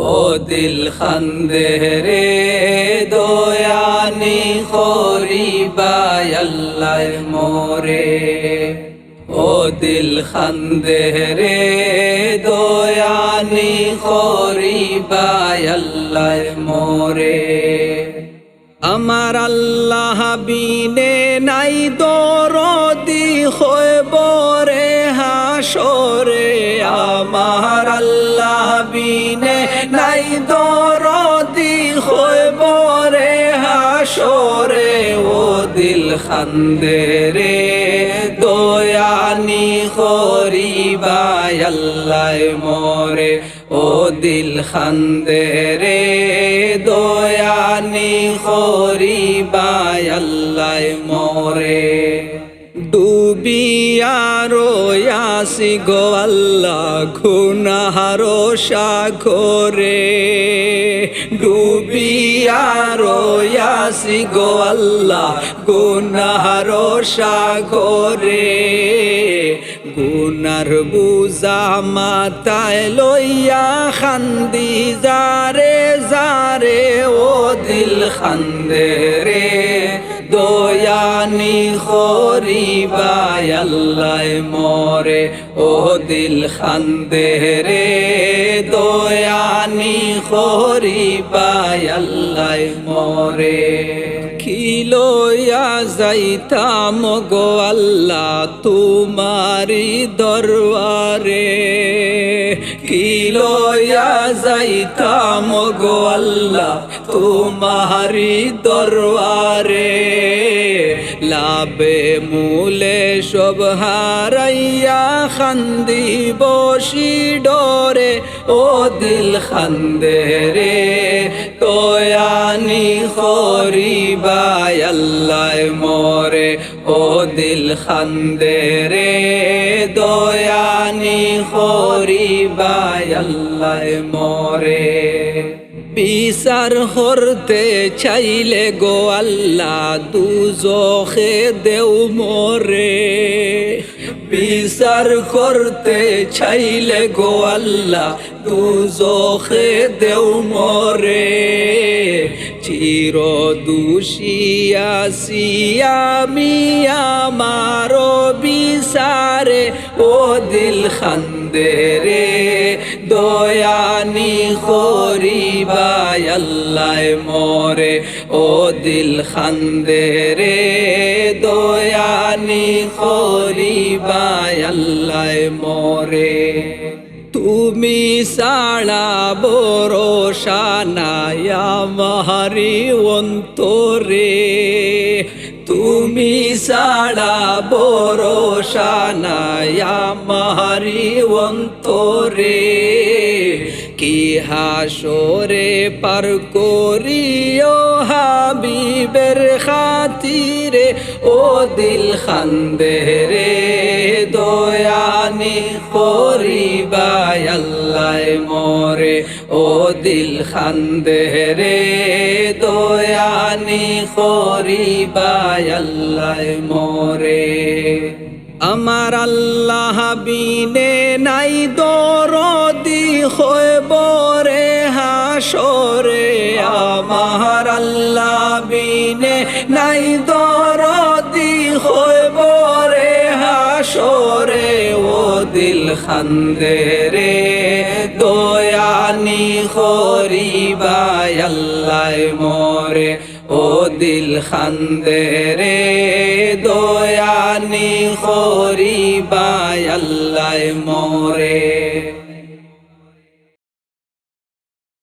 ও দিল খান্দে রে দয়ানি খরিবাই আল্লাহ মোরে। ও দিল খান্দে রে দয়ানি খরিবাই আল্লাহ মোরে। আমার আল্লাহ বিনে নাই দরদি নাই দরদি হইব রে হাসরে, ও দিল খান্দে রে দয়ানি খরিবাই আল্লাহ মোরে, ও দিল খান্দে রে দয়ানি খরিবাই আল্লাহ মোরে। আসি গো আল্লাহ খুনাহারো সাগরে। ডুবিয়ারো আসি গো আল্লাহ, গুনাহারো সাগরে। গুনার বুজা মাতায় লইয়া খান্দি, যারে যারে ও দিল খান্দে রে খরিবাই আল্লাহ মরে, ও দিল খান্দে রে দয়ানি খরিবাই আল্লাহ মরে। খিলোয়া যাইতাম গো আল্লাহ তোমারি দরবারে কিলোয়া যাইতাম গো আল্লাহ তোমারি দরবারে। লাভে মূলে সব হারাইয়া খান্দি বসি ডরে, ও দিল খান্দে রে তোয়ানি খরিবাই দিল খান্দে রে দয়ানি খরিবাই আল্লাহ মরে। বিচার হরতে চাইলে গো আল্লাহ দুজখে দেও মরে। বিচার করতে চাইলে গো আল্লাহ দুজখে দেও মরে। চির দুষিয়াছি আমি আমার বিচারে, ও দিল খান্দে রে, দয়ানি খরিবাই আল্লাহ মরে ও দিল খান্দে রে দয়ানি খরিবাই আল্লাহ মরে। তুমি সাড়া বরসা নায়া মাহারি অন্তরে সাড়া বরসা নায়া মাহারি অন্তরে। কি হাসরে পার করিও হাবিবের খাতিরে, ও দিল খান্দে রে দয়ানি খরিবাই আল্লাহ মরে, ও দিল খান্দে রে দয়ানি খরিবাই আল্লাহ মরে। আমার আল্লাহ বিনে নাই দরদি হইব রে হাসরে। আমার আল্লাহ বিনে নাই দরদি হইব রে হাসরে। ও দিল খান্দে রে দয়ানি খরিবাই আল্লাহ মরে। ও দিল খান্দে রে দয়ানি খরিবাই আল্লাহ মরে।